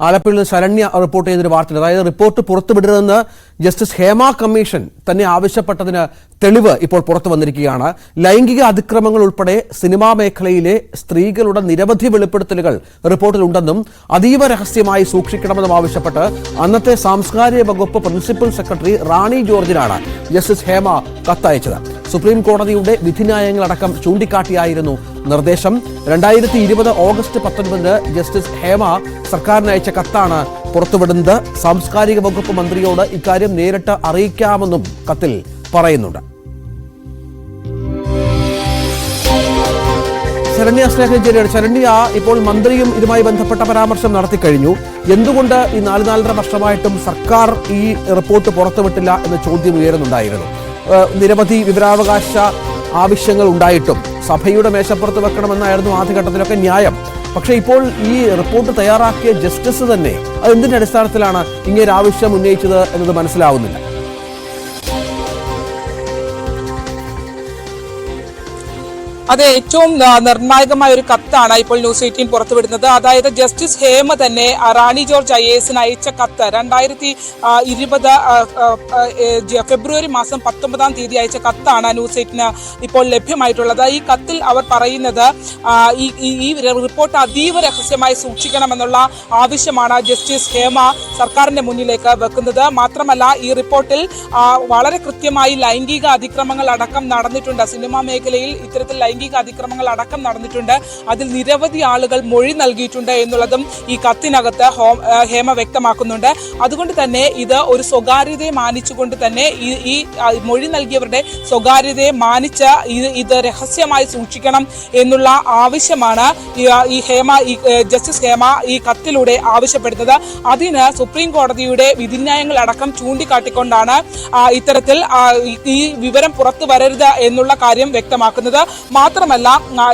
ആലപ്പുഴയിൽ ശരണ്യ റിപ്പോർട്ട് ചെയ്തൊരു വാർത്തയുണ്ട്. അതായത് റിപ്പോർട്ട് പുറത്തുവിടരുതെന്ന് ജസ്റ്റിസ് ഹേമ കമ്മീഷൻ തന്നെ ആവശ്യപ്പെട്ടതിന് തെളിവ് ഇപ്പോൾ പുറത്തു വന്നിരിക്കുകയാണ്. ലൈംഗിക അതിക്രമങ്ങൾ ഉൾപ്പെടെ സിനിമാ മേഖലയിലെ സ്ത്രീകളുടെ നിരവധി വെളിപ്പെടുത്തലുകൾ റിപ്പോർട്ടിലുണ്ടെന്നും അതീവ രഹസ്യമായി സൂക്ഷിക്കണമെന്നും ആവശ്യപ്പെട്ട് അന്നത്തെ സാംസ്കാരിക വകുപ്പ് പ്രിൻസിപ്പൽ സെക്രട്ടറി റാണി ജോർജിനാണ് ജസ്റ്റിസ് ഹേമ കത്തയച്ചത്. സുപ്രീം കോടതിയുടെ വിധിന്യായങ്ങളടക്കം ചൂണ്ടിക്കാട്ടിയായിരുന്നു നിർദ്ദേശം. രണ്ടായിരത്തി ഇരുപത് ഓഗസ്റ്റ് പത്തൊൻപതിന് ജസ്റ്റിസ് ഹേമ സർക്കാരിന് അയച്ച കത്താണ് പുറത്തുവിടുന്നത് സാംസ്കാരിക വകുപ്പ് മന്ത്രിയോട് ഇക്കാര്യം നേരിട്ട് അറിയിക്കാമെന്നും കത്തിൽ പറയുന്നുണ്ട്. ശരണ്യ സ്നേഹഞ്ചേരിയുടെ ശരണ്യ ഇപ്പോൾ മന്ത്രിയും ഇതുമായി ബന്ധപ്പെട്ട പരാമർശം നടത്തി കഴിഞ്ഞു. എന്തുകൊണ്ട് ഈ നാല് നാലര വർഷമായിട്ടും സർക്കാർ ഈ റിപ്പോർട്ട് പുറത്തുവിട്ടില്ല എന്ന ചോദ്യം ഉയരുന്നുണ്ടായിരുന്നു. നിരവധി വിവരാവകാശ ആവശ്യങ്ങൾ ഉണ്ടായിട്ടും സഭയുടെ മേശപ്പുറത്ത് വെക്കണമെന്നായിരുന്നു ആദ്യഘട്ടത്തിലൊക്കെ ന്യായം. പക്ഷേ ഇപ്പോൾ ഈ റിപ്പോർട്ട് തയ്യാറാക്കിയ ജസ്റ്റിസ് തന്നെ അത് എന്തിന്റെ അടിസ്ഥാനത്തിലാണ് ഇങ്ങനെ ആവശ്യം ഉന്നയിച്ചത് എന്നത് മനസ്സിലാവുന്നില്ല. അത് ഏറ്റവും നിർണായകമായ ഒരു കത്താണ് ഇപ്പോൾ ന്യൂസ് എയ്റ്റീൻ പുറത്തുവിടുന്നത്. അതായത് ജസ്റ്റിസ് ഹേമ തന്നെ റാണി ജോർജ് ഐ എസിന് അയച്ച കത്ത് രണ്ടായിരത്തി ഇരുപത് ഫെബ്രുവരി മാസം പത്തൊമ്പതാം തീയതി അയച്ച കത്താണ് ന്യൂസ് എയ്റ്റിന് ഇപ്പോൾ ലഭ്യമായിട്ടുള്ളത്. ഈ കത്തിൽ അവർ പറയുന്നത് ഈ റിപ്പോർട്ട് അതീവ രഹസ്യമായി സൂക്ഷിക്കണമെന്നുള്ള ആവശ്യമാണ് ജസ്റ്റിസ് ഹേമ സർക്കാരിന്റെ മുന്നിലേക്ക് വെക്കുന്നത്. മാത്രമല്ല ഈ റിപ്പോർട്ടിൽ വളരെ കൃത്യമായി ലൈംഗിക അതിക്രമങ്ങൾ അടക്കം നടന്നിട്ടുണ്ട്. സിനിമാ മേഖലയിൽ ഇത്തരത്തിൽ അതിക്രമങ്ങൾ അടക്കം നടന്നിട്ടുണ്ട്. അതിൽ നിരവധി ആളുകൾ മൊഴി നൽകിയിട്ടുണ്ട് എന്നുള്ളതും ഈ കത്തിനകത്ത് ഹേമ വ്യക്തമാക്കുന്നുണ്ട്. അതുകൊണ്ട് തന്നെ ഇത് ഒരു സ്വകാര്യതയെ മാനിച്ചുകൊണ്ട് തന്നെ ഈ മൊഴി നൽകിയവരുടെ സ്വകാര്യതയെ മാനിച്ച് ഇത് ഇത് രഹസ്യമായി സൂക്ഷിക്കണം എന്നുള്ള ആവശ്യമാണ് ഈ, ഹേമ ഈ ജസ്റ്റിസ് ഹേമ ഈ കത്തിലൂടെ ആവശ്യപ്പെടുന്നത്. അതിന് സുപ്രീം കോടതിയുടെ വിധിന്യായങ്ങൾ അടക്കം ചൂണ്ടിക്കാട്ടിക്കൊണ്ടാണ് ഇത്തരത്തിൽ ഈ വിവരം പുറത്തു വരരുത് എന്നുള്ള കാര്യം വ്യക്തമാക്കുന്നത്. മാത്രമല്ല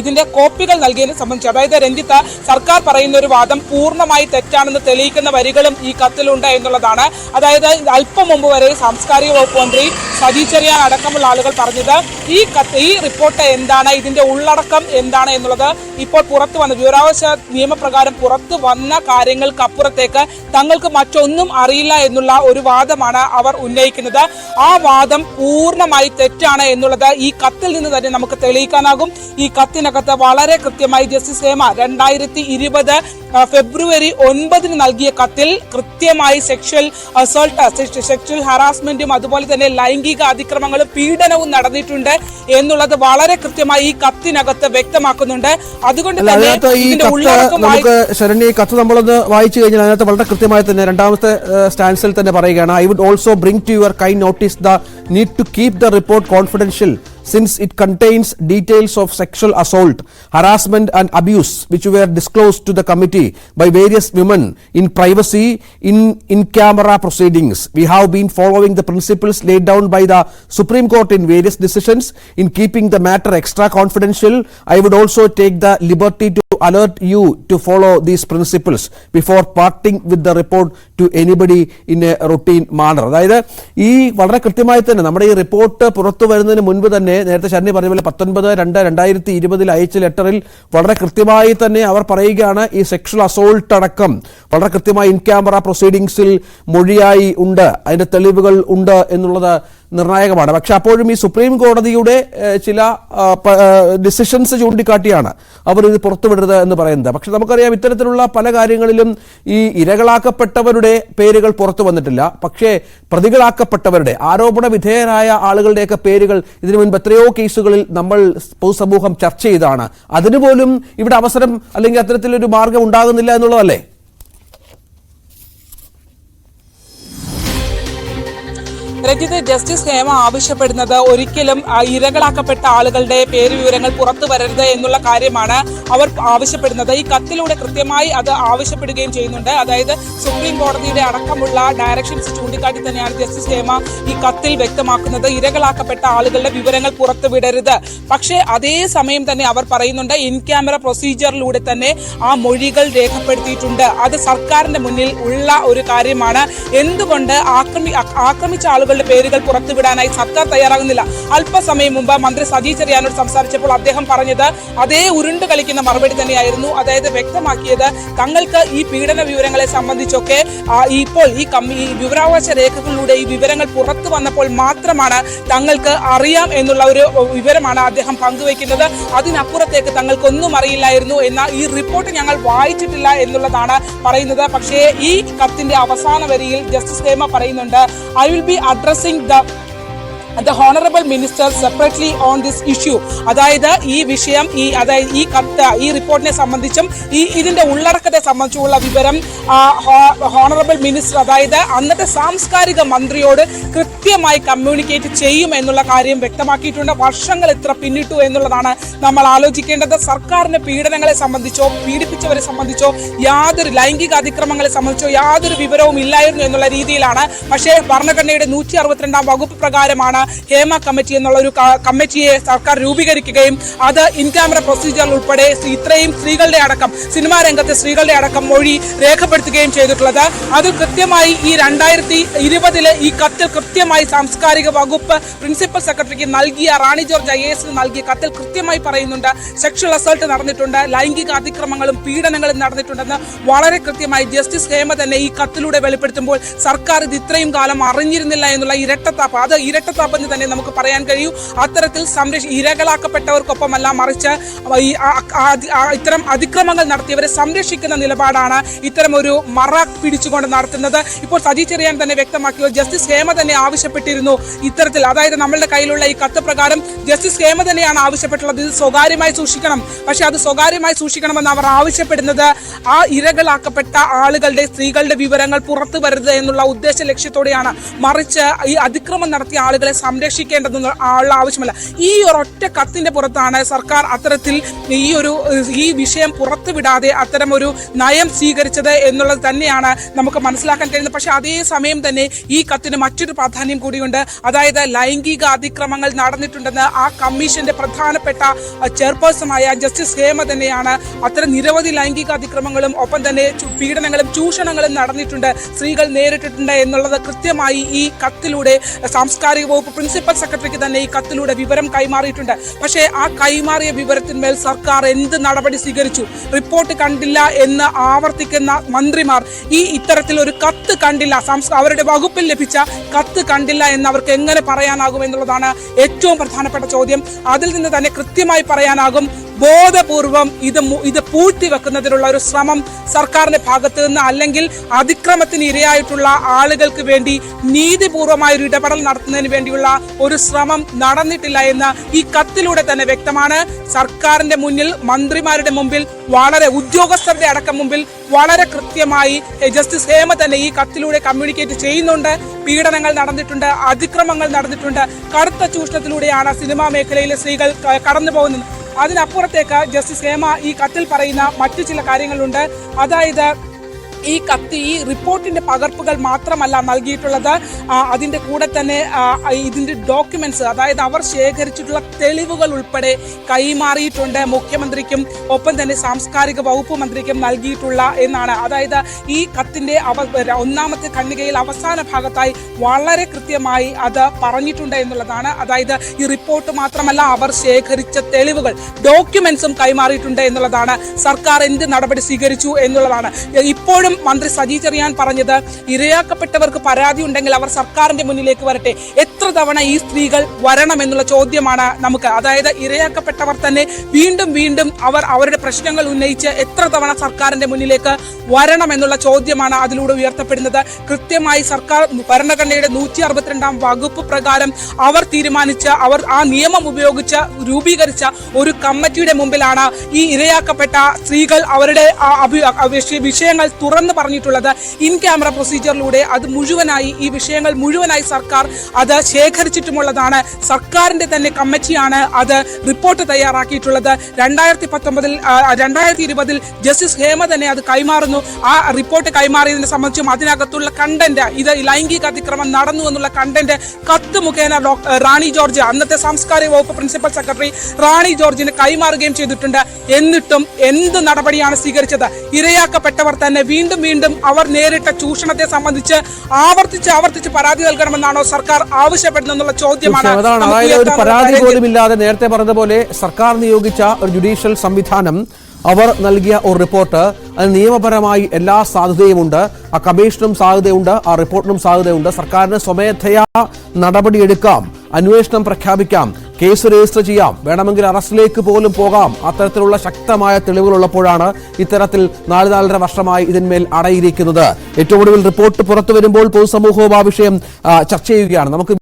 ഇതിന്റെ കോപ്പികൾ നൽകിയതിനെ സംബന്ധിച്ച് അതായത് രഞ്ജിത്ത് സർക്കാർ പറയുന്ന ഒരു വാദം പൂർണമായി തെറ്റാണെന്ന് തെളിയിക്കുന്ന വരികളും ഈ കത്തിലുണ്ട് എന്നുള്ളതാണ്. അതായത് അല്പം മുമ്പ് വരെ സാംസ്കാരിക വകുപ്പ് മന്ത്രി സജി ചെറിയാൻ അടക്കമുള്ള ആളുകൾ പറഞ്ഞത് ഈ കത്ത് ഈ റിപ്പോർട്ട് എന്താണ് ഇതിന്റെ ഉള്ളടക്കം എന്താണ് എന്നുള്ളത് ഇപ്പോൾ പുറത്തു വന്ന വിവരാവകാശ നിയമപ്രകാരം പുറത്തു വന്ന കാര്യങ്ങൾക്കപ്പുറത്തേക്ക് തങ്ങൾക്ക് മറ്റൊന്നും അറിയില്ല എന്നുള്ള ഒരു വാദമാണ് അവർ ഉന്നയിക്കുന്നത്. ആ വാദം പൂർണമായി തെറ്റാണ് എന്നുള്ളത് ഈ കത്തിൽ നിന്ന് തന്നെ നമുക്ക് തെളിയിക്കാനാകും. ഈ കത്തിനകത്ത് വളരെ കൃത്യമായി ജസ്റ്റിസ് ഹേമ രണ്ടായിരത്തി ഇരുപത് ഫെബ്രുവരി ഒൻപതിന് നൽകിയ കത്തിൽ കൃത്യമായി സെക്ഷൽ അസോൾട്ട് സെക്ഷൽ ഹറാസ്മെന്റും അതുപോലെ തന്നെ ലൈംഗിക അതിക്രമങ്ങളും പീഡനവും നടന്നിട്ടുണ്ട് എന്നുള്ളത് വളരെ കൃത്യമായി ഈ കത്തിനകത്ത് വ്യക്തമാക്കുന്നുണ്ട്. അതുകൊണ്ട് തന്നെ അതിനകത്ത് ഈ ഇതിന്റെ കത്ത് നമുക്ക് കത്ത് നമ്മളൊന്ന് വായിച്ചു കഴിഞ്ഞാൽ അതിനകത്ത് വളരെ കൃത്യമായി തന്നെ രണ്ടാമത്തെ സ്റ്റാൻസിൽ തന്നെ പറയുകയാണ് I would also bring to your കൈ notice the need to keep the report confidential since it contains details of sexual assault, harassment and abuse which were disclosed to the committee by various women in privacy in in-camera proceedings. We have been following the principles laid down by the Supreme Court in various decisions in keeping the matter extra confidential. I would also take the liberty to alert you to follow these principles before parting with the report to anybody in a routine manner അതായത് ഈ വളരെ കൃത്യമായി തന്നെ നമ്മുടെ ഈ report പുറത്തു വരുന്നതിന് മുൻപ് തന്നെ നേരത്തെ ശരണി പറഞ്ഞ പോലെ പത്തൊൻപത് രണ്ട് രണ്ടായിരത്തി ഇരുപതിൽ അയച്ച ലെറ്ററിൽ വളരെ കൃത്യമായി തന്നെ അവർ പറയുകയാണ് ഈ സെക്ഷൽ അസോൾട്ട് അടക്കം. വളരെ കൃത്യമായി ഇൻ ക്യാമറ പ്രൊസീഡിങ്സിൽ മൊഴിയായി ഉണ്ട്. അതിന്റെ തെളിവുകൾ ഉണ്ട് എന്നുള്ളത് നിർണായകമാണ്. പക്ഷെ അപ്പോഴും ഈ സുപ്രീം കോടതിയുടെ ചില ഡിസിഷൻസ് ചൂണ്ടിക്കാട്ടിയാണ് അവർ ഇത് പുറത്തുവിടരുത് എന്ന് പറയുന്നത്. പക്ഷെ നമുക്കറിയാം ഇത്തരത്തിലുള്ള പല കാര്യങ്ങളിലും ഈ ഇരകളാക്കപ്പെട്ടവരുടെ പേരുകൾ പുറത്തു വന്നിട്ടില്ല. പക്ഷേ പ്രതികളാക്കപ്പെട്ടവരുടെ ആരോപണ വിധേയരായ ആളുകളുടെയൊക്കെ പേരുകൾ ഇതിനു മുൻപ് എത്രയോ കേസുകളിൽ നമ്മൾ പൊതുസമൂഹം ചർച്ച ചെയ്താണ്. അതിനുപോലും ഇവിടെ അവസരം അല്ലെങ്കിൽ അത്തരത്തിലൊരു മാർഗം ഉണ്ടാകുന്നില്ല എന്നുള്ളതല്ലേ? രഞ്ജിത്ത് ജസ്റ്റിസ് നിയമം ആവശ്യപ്പെടുന്നത് ഒരിക്കലും ഇരകളാക്കപ്പെട്ട ആളുകളുടെ പേര് വിവരങ്ങൾ പുറത്തു വരരുത് എന്നുള്ള കാര്യമാണ് അവർ ആവശ്യപ്പെടുന്നത്. ഈ കത്തിലൂടെ കൃത്യമായി അത് ആവശ്യപ്പെടുകയും ചെയ്യുന്നുണ്ട്. അതായത് സുപ്രീം കോടതിയുടെ അടക്കമുള്ള ഡയറക്ഷൻസ് ചൂണ്ടിക്കാട്ടി തന്നെയാണ് ജസ്റ്റിസ് ഹേമ ഈ കത്തിൽ വ്യക്തമാക്കുന്നത്. ഇരകളാക്കപ്പെട്ട ആളുകളുടെ വിവരങ്ങൾ പുറത്തുവിടരുത് പക്ഷേ അതേ സമയം തന്നെ അവർ പറയുന്നുണ്ട് ഇൻ ക്യാമറ പ്രൊസീജിയറിലൂടെ തന്നെ ആ മൊഴികൾ രേഖപ്പെടുത്തിയിട്ടുണ്ട്. അത് സർക്കാരിന്റെ മുന്നിൽ ഉള്ള ഒരു കാര്യമാണ്. എന്തുകൊണ്ട് ആക്രമി ആക്രമിച്ച ആളുകളുടെ ആളുകളുടെ പേരുകൾ പുറത്തുവിടാനായി സർക്കാർ തയ്യാറാകുന്നില്ല. അല്പസമയം മുമ്പ് മന്ത്രി സജി ചെറിയാനോട് സംസാരിച്ചപ്പോൾ അദ്ദേഹം പറഞ്ഞത് അതേ ഉരുണ്ട് കളിക്കുന്ന മറുപടി തന്നെയായിരുന്നു. അതായത് വ്യക്തമാക്കിയത് തങ്ങൾക്ക് ഈ പീഡന വിവരങ്ങളെ സംബന്ധിച്ചൊക്കെ ഇപ്പോൾ ഈ വിവരാവകാശ രേഖകളിലൂടെ ഈ വിവരങ്ങൾ പുറത്തു വന്നപ്പോൾ മാത്രമാണ് തങ്ങൾക്ക് അറിയാം എന്നുള്ള ഒരു വിവരമാണ് അദ്ദേഹം പങ്കുവയ്ക്കുന്നത്. അതിനപ്പുറത്തേക്ക് തങ്ങൾക്കൊന്നും അറിയില്ലായിരുന്നു. എന്ന ഈ റിപ്പോർട്ട് ഞങ്ങൾ വായിച്ചിട്ടില്ല എന്നുള്ളതാണ് പറയുന്നത്. പക്ഷേ ഈ കത്തിന്റെ അവസാന വരിയിൽ ജസ്റ്റിസ് ഹേമ പറയുന്നുണ്ട് I will be addressing the the honourable minister separately on this issue അതായത് ഈ വിഷയം ഈ അതായത് ഈ കത്ത് ഈ റിപ്പോർട്ടിനെ സംബന്ധിച്ചും ഈ ഇതിന്റെ ഉള്ളടക്കത്തെ സംബന്ധിച്ചുള്ള വിവരം ഹോണറബിൾ മിനിസ്റ്റർ അതായത് അന്നത്തെ സാംസ്കാരിക മന്ത്രിയോട് കൃത്യമായി കമ്മ്യൂണിക്കേറ്റ് ചെയ്യും എന്നുള്ള കാര്യം വ്യക്തമാക്കിയിട്ടുണ്ട്. വർഷങ്ങൾ എത്ര പിന്നിട്ടു എന്നുള്ളതാണ് നമ്മൾ ആലോചിക്കേണ്ടത്. സർക്കാരിന്റെ പീഡനങ്ങളെ സംബന്ധിച്ചോ പീഡിപ്പിച്ചവരെ സംബന്ധിച്ചോ യാതൊരു ലൈംഗിക അതിക്രമങ്ങളെ സംബന്ധിച്ചോ യാതൊരു വിവരവും ഇല്ലായിരുന്നു എന്നുള്ള രീതിയിലാണ്. പക്ഷേ ഭരണഘടനയുടെ നൂറ്റി അറുപത്തിരണ്ടാം വകുപ്പ് പ്രകാരമാണ് ഹേമ കമ്മിറ്റി എന്നുള്ള ഒരു കമ്മിറ്റിയെ സർക്കാർ രൂപീകരിക്കുകയും അത് ഇൻ ക്യാമറ പ്രൊസീജിയർ ഉൾപ്പെടെ ഇത്രയും സ്ത്രീകളുടെ അടക്കം സിനിമാ രംഗത്തെ സ്ത്രീകളുടെ അടക്കം മൊഴി രേഖപ്പെടുത്തുകയും ചെയ്തിട്ടുള്ളത്. അത് കൃത്യമായി ഈ രണ്ടായിരത്തി ഇരുപതിലെ ഈ കത്തിൽ കൃത്യമായി സാംസ്കാരിക വകുപ്പ് പ്രിൻസിപ്പൽ സെക്രട്ടറിക്ക് നൽകിയ റാണി ജോർജ് ഐ എസിന് നൽകിയ കത്തിൽ കൃത്യമായി പറയുന്നുണ്ട്. സെക്ഷൽ അസൾട്ട് നടന്നിട്ടുണ്ട് ലൈംഗിക അതിക്രമങ്ങളും പീഡനങ്ങളും നടന്നിട്ടുണ്ടെന്ന് വളരെ കൃത്യമായി ജസ്റ്റിസ് ഹേമ തന്നെ ഈ കത്തിലൂടെ വെളിപ്പെടുത്തുമ്പോൾ സർക്കാർ ഇത് ഇത്രയും കാലം അറിഞ്ഞിരുന്നില്ല എന്നുള്ള ഇരട്ടത്താപ്പ് അത് ഇരട്ടത്താപ്പെന്ന് തന്നെ നമുക്ക് പറയാൻ കഴിയൂ അത്തരത്തിൽ സംരക്ഷ ഇരകളാക്കപ്പെട്ടവർക്കൊപ്പമല്ല മറിച്ച് ഈ ഇത്തരം അതിക്രമങ്ങൾ നടത്തിയവരെ സംരക്ഷിക്കുന്ന നിലപാടാണ് ഇത്തരം ഒരു മറ പിടിച്ചുകൊണ്ട് നടത്തുന്നത്. ഇപ്പോൾ സജി ചെറിയാൻ തന്നെ വ്യക്തമാക്കിയോ ജസ്റ്റിസ് ഹേമ തന്നെ ആവശ്യപ്പെട്ടിരുന്നു ഇത്തരത്തിൽ. അതായത് നമ്മളുടെ കയ്യിലുള്ള ഈ കത്ത് പ്രകാരം ജസ്റ്റിസ് ഹേമ തന്നെയാണ് ആവശ്യപ്പെട്ടുള്ളത്. ഇത് സ്വകാര്യമായി സൂക്ഷിക്കണം. പക്ഷെ അത് സ്വകാര്യമായി സൂക്ഷിക്കണമെന്ന് അവർ ആവശ്യപ്പെടുന്നത് ആ ഇരകളാക്കപ്പെട്ട ആളുകളുടെ സ്ത്രീകളുടെ വിവരങ്ങൾ പുറത്തു വരരുത് എന്നുള്ള ഉദ്ദേശ ലക്ഷ്യത്തോടെയാണ്. മറിച്ച് ഈ അതിക്രമം നടത്തിയ ആളുകളെ സംരക്ഷിക്കേണ്ടതെന്ന് ഉള്ള ആവശ്യമല്ല. ഈ ഒരൊറ്റ കത്തിന്റെ പുറത്താണ് സർക്കാർ അത്തരത്തിൽ ഈ ഒരു ഈ വിഷയം പുറത്തുവിടാതെ അത്തരം ഒരു നയം സ്വീകരിച്ചത് എന്നുള്ളത് തന്നെയാണ് നമുക്ക് മനസ്സിലാക്കാൻ കഴിയുന്നത്. പക്ഷേ അതേ സമയം തന്നെ ഈ കത്തിന് മറ്റൊരു പ്രാധാന്യം കൂടിയുണ്ട്. അതായത് ലൈംഗിക അതിക്രമങ്ങൾ നടന്നിട്ടുണ്ടെന്ന് ആ കമ്മീഷന്റെ പ്രധാനപ്പെട്ട ചെയർപേഴ്സണായ ജസ്റ്റിസ് ഹേമ തന്നെയാണ് അത്തരം നിരവധി ലൈംഗിക അതിക്രമങ്ങളും ഒപ്പം തന്നെ പീഡനങ്ങളും ചൂഷണങ്ങളും നടന്നിട്ടുണ്ട് സ്ത്രീകൾ നേരിട്ടിട്ടുണ്ട് എന്നുള്ളത് കൃത്യമായി ഈ കത്തിലൂടെ സാംസ്കാരിക വകുപ്പ് പ്രിൻസിപ്പൽ സെക്രട്ടറിക്ക് തന്നെ ഈ കത്തിലൂടെ വിവരം കൈമാറിയിട്ടുണ്ട്. പക്ഷേ ആ കൈമാറിയ വിവരത്തിന്മേൽ സർക്കാർ എന്ത് നടപടി സ്വീകരിച്ചു? റിപ്പോർട്ട് കണ്ടില്ല എന്ന് ആവർത്തിക്കുന്ന മന്ത്രിമാർ ഈ ഇത്തരത്തിൽ ഒരു കത്ത് കണ്ടില്ല. അവരുടെ വകുപ്പിൽ ലഭിച്ച കത്ത് കണ്ടില്ല എന്ന് അവർക്ക് എങ്ങനെ പറയാനാകും എന്നുള്ളതാണ് ഏറ്റവും പ്രധാനപ്പെട്ട ചോദ്യം. അതിൽ നിന്ന് തന്നെ കൃത്യമായി പറയാനാകും ബോധപൂർവം ഇത് ഇത് പൂഴ്ത്തി വെക്കുന്നതിനുള്ള ഒരു ശ്രമം സർക്കാരിന്റെ ഭാഗത്ത് നിന്ന് അല്ലെങ്കിൽ അതിക്രമത്തിന് ഇരയായിട്ടുള്ള ആളുകൾക്ക് വേണ്ടി നീതിപൂർവമായ ഒരു ഇടപെടൽ നടത്തുന്നതിന് വേണ്ടിയുള്ള ഒരു ശ്രമം നടന്നിട്ടില്ല എന്ന് ഈ കത്തിലൂടെ തന്നെ വ്യക്തമാണ്. സർക്കാരിന്റെ മുന്നിൽ മന്ത്രിമാരുടെ മുമ്പിൽ വളരെ ഉദ്യോഗസ്ഥരുടെ അടക്കം മുമ്പിൽ വളരെ കൃത്യമായി ജസ്റ്റിസ് ഹേമ തന്നെ ഈ കത്തിലൂടെ കമ്മ്യൂണിക്കേറ്റ് ചെയ്യുന്നുണ്ട്. പീഡനങ്ങൾ നടന്നിട്ടുണ്ട് അതിക്രമങ്ങൾ നടന്നിട്ടുണ്ട്. കടുത്ത ചൂഷണത്തിലൂടെയാണ് സിനിമാ മേഖലയിലെ സ്ത്രീകൾ കടന്നു പോകുന്നത് അതിനപ്പുറത്തേക്ക് ജസ്റ്റിസ് ഹേമ ഈ കത്തിൽ പറയുന്ന മറ്റു ചില കാര്യങ്ങളുണ്ട്. അതായത് ഈ കത്തി ഈ റിപ്പോർട്ടിന്റെ പകർപ്പുകൾ മാത്രമല്ല നൽകിയിട്ടുള്ളത്. അതിന്റെ കൂടെ തന്നെ ഇതിന്റെ ഡോക്യുമെന്റ്സ് അതായത് അവർ ശേഖരിച്ചിട്ടുള്ള തെളിവുകൾ ഉൾപ്പെടെ കൈമാറിയിട്ടുണ്ട്. മുഖ്യമന്ത്രിക്കും ഒപ്പം തന്നെ സാംസ്കാരിക വകുപ്പ് മന്ത്രിക്കും നൽകിയിട്ടുള്ള എന്നാണ്. അതായത് ഈ കത്തിന്റെ അവ ഒന്നാമത്തെ ഖണ്ഡികയിൽ അവസാന ഭാഗത്തായി വളരെ കൃത്യമായി അത് പറഞ്ഞിട്ടുണ്ട് എന്നുള്ളതാണ്. അതായത് ഈ റിപ്പോർട്ട് മാത്രമല്ല അവർ ശേഖരിച്ച തെളിവുകൾ ഡോക്യുമെന്റ്സും കൈമാറിയിട്ടുണ്ട് എന്നുള്ളതാണ്. സർക്കാർ എന്ത് നടപടി സ്വീകരിച്ചു എന്നുള്ളതാണ്. ഇപ്പോഴും മന്ത്രി സജി ചെറിയാൻ പറഞ്ഞത് ഇരയാക്കപ്പെട്ടവർക്ക് പരാതി ഉണ്ടെങ്കിൽ അവർ സർക്കാരിന്റെ മുന്നിലേക്ക് വരട്ടെ. എത്ര തവണ ഈ സ്ത്രീകൾ വരണം എന്നുള്ള ചോദ്യമാണ് നമുക്ക്. അതായത് ഇരയാക്കപ്പെട്ടവർ തന്നെ വീണ്ടും വീണ്ടും അവർ അവരുടെ പ്രശ്നങ്ങൾ ഉന്നയിച്ച് എത്ര തവണ സർക്കാരിന്റെ മുന്നിലേക്ക് വരണം എന്നുള്ള ചോദ്യമാണ് അതിലൂടെ ഉയർത്തപ്പെടുന്നത്. കൃത്യമായി സർക്കാർ ഭരണഘടനയുടെ നൂറ്റി അറുപത്തിരണ്ടാം വകുപ്പ് പ്രകാരം അവർ തീരുമാനിച്ച അവർ ആ നിയമം ഉപയോഗിച്ച് രൂപീകരിച്ച ഒരു കമ്മിറ്റിയുടെ മുമ്പിലാണ് ഈ ഇരയാക്കപ്പെട്ട സ്ത്രീകൾ അവരുടെ വിഷയങ്ങൾ വിഷയങ്ങൾ തുറന്നു പറഞ്ഞിട്ടുള്ളത് ഇൻ ക്യാമറ പ്രൊസീജിയറിലൂടെ. അത് മുഴുവനായി ഈ വിഷയങ്ങൾ മുഴുവനായി സർക്കാർ അത് ശേഖരിച്ചിട്ടുമുള്ളതാണ്. സർക്കാരിന്റെ തന്നെ കമ്മിറ്റിയാണ് അത് റിപ്പോർട്ട് തയ്യാറാക്കിയിട്ടുള്ളത്. രണ്ടായിരത്തി പത്തൊമ്പതിൽ രണ്ടായിരത്തി ഇരുപതിൽ ജസ്റ്റിസ് ഹേമ തന്നെ അത് കൈമാറുന്നു. ആ റിപ്പോർട്ട് കൈമാറിയതിനെ സംബന്ധിച്ചും അതിനകത്തുള്ള കണ്ടന്റ് ഇത് ലൈംഗിക അതിക്രമം നടന്നു എന്നുള്ള കണ്ടന്റ് കത്ത് മുഖേന റാണി ജോർജ് അന്നത്തെ സാംസ്കാരിക വകുപ്പ് പ്രിൻസിപ്പൽ സെക്രട്ടറി റാണി ജോർജിന് കൈമാറുകയും ചെയ്തിട്ടുണ്ട്. എന്നിട്ടും എന്ത് നടപടിയാണ് സ്വീകരിച്ചത്? ഇരയാക്കപ്പെട്ടവർ തന്നെ വീണ്ടും വീണ്ടും വീണ്ടും അവർ നേരിട്ട ചൂഷണത്തെ സംബന്ധിച്ച് ആവർത്തിച്ച് ആവർത്തിച്ച് പരാതി നൽകണമെന്നാണോ സർക്കാർ ആവശ്യപ്പെടുന്നതെന്നുള്ള ചോദ്യമാണ് ഒരു പരാതി. പോലും ഇല്ലാതെ നേരത്തെ പറഞ്ഞതുപോലെ സർക്കാർ നിയോഗിച്ച ഒരു ജുഡീഷ്യൽ സംവിധാനം അവർ നൽകിയ ഒരു റിപ്പോർട്ട് അത് നിയമപരമായി എല്ലാ സാധ്യതയുമുണ്ട് ആ കമ്മീഷനും സാധ്യതയുണ്ട് ആ റിപ്പോർട്ടിനും സാധ്യതയുണ്ട് സർക്കാരിന് സ്വമേധയാ നടപടിയെടുക്കാം. അന്വേഷണം പ്രഖ്യാപിക്കാം. കേസ് രജിസ്റ്റർ ചെയ്യാം. വേണമെങ്കിൽ അറസ്റ്റിലേക്ക് പോലും പോകാം. അത്തരത്തിലുള്ള ശക്തമായ തെളിവുകൾ ഉള്ളപ്പോഴാണ് ഇത്തരത്തിൽ നാല് നാലര വർഷമായി ഇതിന്മേൽ അടയിരിക്കുന്നത്. ഏറ്റവും ഒടുവിൽ റിപ്പോർട്ട് പുറത്തു വരുമ്പോൾ പൊതുസമൂഹവും ആ വിഷയം ചർച്ച ചെയ്യുകയാണ്. നമുക്ക്